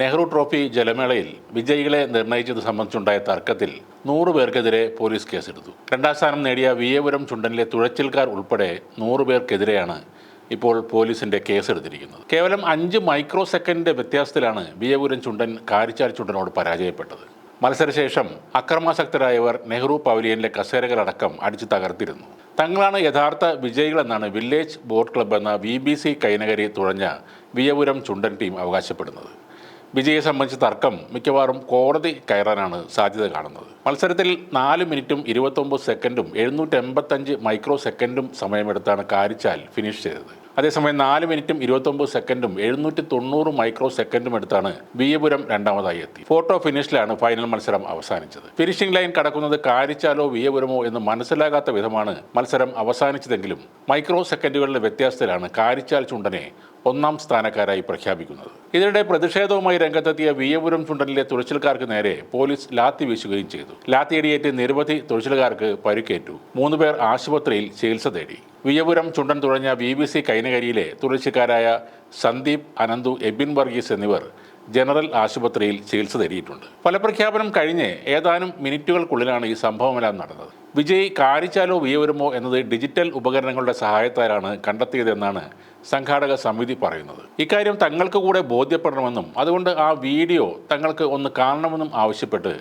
Nehru trophy ജലമേളയിൽ വിജയികളെ നിർണയിച്ചത് സംബന്ധിച്ചുണ്ടായ തർക്കത്തിൽ നൂറുപേർക്കെതിരെ police കേസെടുത്തു. രണ്ടാം സ്ഥാനം നേടിയ വിയപുരം ചുണ്ടനിലെ തുഴച്ചിൽക്കാർ ഉൾപ്പെടെ നൂറുപേർക്കെതിരെയാണ് ഇപ്പോൾ പോലീസിന്റെ കേസെടുത്തിരിക്കുന്നത്. കേവലം അഞ്ച് മൈക്രോ സെക്കൻഡിന്റെ വ്യത്യാസത്തിലാണ് വിയപുരം ചുണ്ടൻ കാരിച്ചാൽ ചുണ്ടനോട് പരാജയപ്പെട്ടത്. മത്സരശേഷം അക്രമാസക്തരായവർ നെഹ്റു പവലിയനിലെ കസേരകളടക്കം അടിച്ചു തകർത്തിരുന്നു. തങ്ങളാണ് യഥാർത്ഥ വിജയികളെന്നാണ് വില്ലേജ് ബോട്ട് ക്ലബ്ബ് എന്ന വി ബി സി കൈനകരി തുഴഞ്ഞ വിയപുരം ചുണ്ടൻ ടീം അവകാശപ്പെടുന്നത്. വിജയെ സംബന്ധിച്ച തർക്കം മിക്കവാറും കോടതി കയറാനാണ് സാധ്യത കാണുന്നത്. മത്സരത്തിൽ നാല് മിനിറ്റും ഇരുപത്തൊമ്പത് സെക്കൻഡും എഴുന്നൂറ്റി എൺപത്തഞ്ച് മൈക്രോ സെക്കൻഡും സമയമെടുത്താണ് കാരിച്ചാൽ ഫിനിഷ് ചെയ്തത്. അതേസമയം നാല് മിനിറ്റും ഇരുപത്തൊമ്പത് സെക്കൻഡും എഴുന്നൂറ്റി തൊണ്ണൂറ് മൈക്രോ സെക്കൻഡും എടുത്താണ് വിയപുരം രണ്ടാമതായി എത്തി. ഫോട്ടോ ഫിനിഷിലാണ് ഫൈനൽ മത്സരം അവസാനിച്ചത്. ഫിനിഷിംഗ് ലൈൻ കടക്കുന്നത് കാരിച്ചാലോ വിയപുരമോ എന്ന് മനസ്സിലാകാത്ത വിധമാണ് മത്സരം അവസാനിച്ചതെങ്കിലും മൈക്രോ സെക്കൻഡുകളുടെ വ്യത്യാസത്തിലാണ് കാരിച്ചാൽ ചുണ്ടനെ ഒന്നാം സ്ഥാനക്കാരായി പ്രഖ്യാപിക്കുന്നത്. ഇതിനിടെ പ്രതിഷേധവുമായി രംഗത്തെത്തിയ വിയപുരം ചുണ്ടനിലെ തുഴച്ചിൽക്കാർക്ക് നേരെ പോലീസ് ലാത്തി വീശുകയും ചെയ്തു. ലാത്തിയടിയേറ്റ് നിരവധി തുഴച്ചിലുകാർക്ക് പരിക്കേറ്റു. മൂന്നുപേർ ആശുപത്രിയിൽ ചികിത്സ തേടി. വിയപുരം ചുണ്ടൻ തുഴഞ്ഞ ബി ബി സി കൈനകരിയിലെ തുഴച്ചിക്കാരായ സന്ദീപ് അനന്തു എബിൻ വർഗീസ് എന്നിവർ ജനറൽ ആശുപത്രിയിൽ ചികിത്സ തേടിയിട്ടുണ്ട്. ഫലപ്രഖ്യാപനം കഴിഞ്ഞ് ഏതാനും മിനിറ്റുകൾക്കുള്ളിലാണ് ഈ സംഭവമെല്ലാം നടന്നത്. വിജയ് കാരിച്ചാലോ വിയവരുമോ എന്നത് ഡിജിറ്റൽ ഉപകരണങ്ങളുടെ സഹായത്താലാണ് കണ്ടെത്തിയതെന്നാണ് സംഘാടക സമിതി പറയുന്നത്. ഇക്കാര്യം തങ്ങൾക്ക് കൂടെ ബോധ്യപ്പെടണമെന്നും അതുകൊണ്ട് ആ വീഡിയോ തങ്ങൾക്ക് ഒന്ന് കാണണമെന്നും ആവശ്യപ്പെട്ട്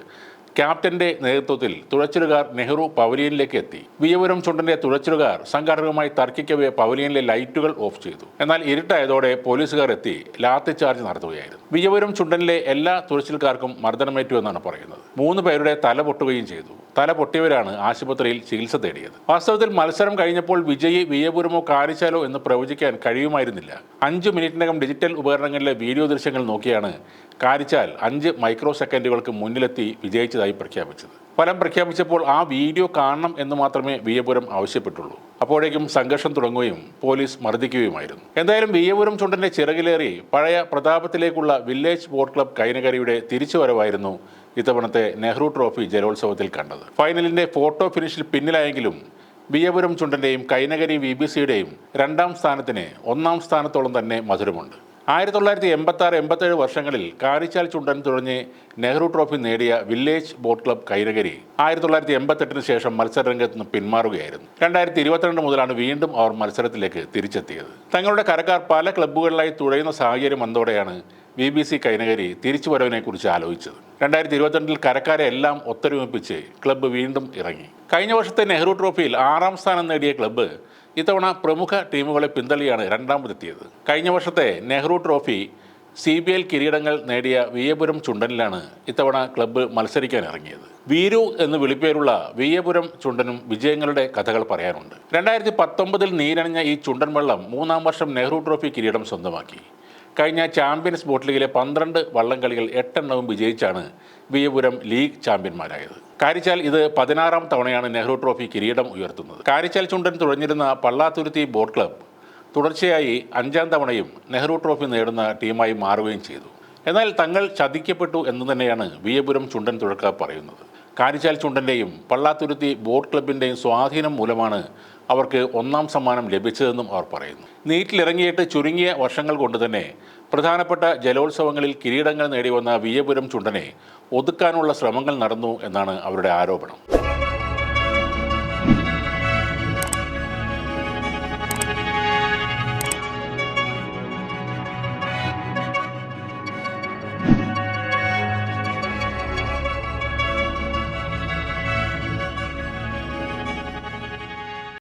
ക്യാപ്റ്റന്റെ നേതൃത്വത്തിൽ തുഴച്ചിലുകാർ നെഹ്റു പവലിയനിലേക്ക് എത്തി. വിയപുരം ചുണ്ടന്റെ തുഴച്ചിലുകാർ സംഘാടകരുമായി തർക്കിക്കവേ പവലിയനിലെ ലൈറ്റുകൾ ഓഫ് ചെയ്തു. എന്നാൽ ഇരുട്ടായതോടെ പോലീസുകാർ എത്തി ലാത്തി ചാർജ് നടത്തുകയായിരുന്നു. വിയപുരം ചുണ്ടനിലെ എല്ലാ തുഴച്ചിലുകാർക്കും മർദ്ദനമേറ്റു എന്നാണ് പറയുന്നത്. മൂന്ന് പേരുടെ തല പൊട്ടുകയും ചെയ്തു. തല പൊട്ടിയവരാണ് ആശുപത്രിയിൽ ചികിത്സ തേടിയത്. വാസ്തവത്തിൽ മത്സരം കഴിഞ്ഞപ്പോൾ വിജയി വിയപുരമോ കാരിച്ചാലോ എന്ന് പ്രവചിക്കാൻ കഴിയുമായിരുന്നില്ല. അഞ്ച് മിനിറ്റിനകം ഡിജിറ്റൽ ഉപകരണങ്ങളിലെ വീഡിയോ ദൃശ്യങ്ങൾ നോക്കിയാണ് കാരിച്ചാൽ അഞ്ച് മൈക്രോ സെക്കൻഡുകൾക്ക് മുന്നിലെത്തി വിജയിച്ചതായി പ്രഖ്യാപിച്ചത്. ഫലം പ്രഖ്യാപിച്ചപ്പോൾ ആ വീഡിയോ കാണണം എന്ന് മാത്രമേ വിയപുരം ആവശ്യപ്പെട്ടുള്ളൂ. അപ്പോഴേക്കും സംഘർഷം തുടങ്ങുകയും പോലീസ് മർദ്ദിക്കുകയുമായിരുന്നു. എന്തായാലും വിയപുരം ചുണ്ടന്റെ ചിറകിലേറി പഴയ പ്രതാപത്തിലേക്കുള്ള വില്ലേജ് ബോട്ട് ക്ലബ് കൈനകരിയുടെ തിരിച്ചുവരവായിരുന്നു ഇത്തവണത്തെ നെഹ്റു ട്രോഫി ജലോത്സവത്തിൽ കണ്ടത്. ഫൈനലിന്റെ ഫോട്ടോ ഫിനിഷിൽ പിന്നിലായെങ്കിലും വിയപുരം ചുണ്ടന്റെയും കൈനകരി വി ബി സിയുടെയും രണ്ടാം സ്ഥാനത്തിന് ഒന്നാം സ്ഥാനത്തോളം തന്നെ മധുരമുണ്ട്. ആയിരത്തി തൊള്ളായിരത്തി എൺപത്തി ആറ് എൺപത്തേഴ് വർഷങ്ങളിൽ കാരിച്ചാൽ ചുണ്ടൻ തുഴഞ്ഞ് നെഹ്റു ട്രോഫി നേടിയ വില്ലേജ് ബോട്ട് ക്ലബ് കൈരകരി ആയിരത്തി തൊള്ളായിരത്തി എൺപത്തെട്ടിന് ശേഷം മത്സരരംഗത്ത് നിന്ന് പിന്മാറുകയായിരുന്നു. രണ്ടായിരത്തി ഇരുപത്തിരണ്ട് മുതലാണ് വീണ്ടും അവർ മത്സരത്തിലേക്ക് തിരിച്ചെത്തിയത്. തങ്ങളുടെ കരക്കാർ പല ക്ലബ്ബുകളിലായി തുഴയുന്ന സാഹചര്യം വന്നതോടെയാണ് ബി ബി സി കൈനകരി തിരിച്ചു വരവിനെക്കുറിച്ച് ആലോചിച്ചത്. രണ്ടായിരത്തി ഇരുപത്തിരണ്ടിൽ കരക്കാരെ എല്ലാം ഒത്തൊരുമിപ്പിച്ച് ക്ലബ്ബ് വീണ്ടും ഇറങ്ങി. കഴിഞ്ഞ വർഷത്തെ നെഹ്റു ട്രോഫിയിൽ ആറാം സ്ഥാനം നേടിയ ക്ലബ്ബ് ഇത്തവണ പ്രമുഖ ടീമുകളെ പിന്തള്ളിയാണ് രണ്ടാമതെത്തിയത്. കഴിഞ്ഞ വർഷത്തെ Nehru trophy C B L കിരീടങ്ങൾ നേടിയ വിയപുരം ചുണ്ടനിലാണ് ഇത്തവണ ക്ലബ്ബ് മത്സരിക്കാൻ ഇറങ്ങിയത് വീരു എന്ന് വിളിപ്പേരുള്ള വിയപുരം ചുണ്ടനും വിജയങ്ങളുടെ കഥകൾ പറയാനുണ്ട്. രണ്ടായിരത്തി പത്തൊമ്പതിൽ നീരണിഞ്ഞ ഈ ചുണ്ടൻ വെള്ളം മൂന്നാം വർഷം നെഹ്റു ട്രോഫി കിരീടം സ്വന്തമാക്കി. കഴിഞ്ഞ ചാമ്പ്യൻസ് ബോട്ട് ലീഗിലെ പന്ത്രണ്ട് വള്ളംകളികൾ എട്ടെണ്ണവും വിജയിച്ചാണ് വിയപുരം ലീഗ് ചാമ്പ്യന്മാരായത്. കാരിച്ചാൽ ഇത് പതിനാറാം തവണയാണ് നെഹ്റു ട്രോഫി കിരീടം ഉയർത്തുന്നത്. കാരിച്ചാൽ ചുണ്ടൻ തുഴഞ്ഞിരുന്ന പള്ളാത്തുരുത്തി ബോട്ട് ക്ലബ്ബ് തുടർച്ചയായി അഞ്ചാം തവണയും നെഹ്റു ട്രോഫി നേടുന്ന ടീമായി മാറുകയും ചെയ്തു. എന്നാൽ തങ്ങൾ ചതിക്കപ്പെട്ടു എന്ന് തന്നെയാണ് വിയപുരം ചുണ്ടൻ തുഴക്കാർ പറയുന്നത്. കാരിച്ചാൽ ചുണ്ടന്റെയും പള്ളാത്തുരുത്തി ബോട്ട് ക്ലബിന്റെയും സ്വാധീനം മൂലമാണ് അവർക്ക് ഒന്നാം സമ്മാനം ലഭിച്ചതെന്നും അവർ പറയുന്നു. നീറ്റിലിറങ്ങിയിട്ട് ചുരുങ്ങിയ വർഷങ്ങൾ കൊണ്ട് തന്നെ പ്രധാനപ്പെട്ട ജലോത്സവങ്ങളിൽ കിരീടങ്ങൾ നേടി വന്ന വിയപുരം ചുണ്ടനെ ഒതുക്കാനുള്ള ശ്രമങ്ങൾ നടന്നു എന്നാണ് അവരുടെ ആരോപണം.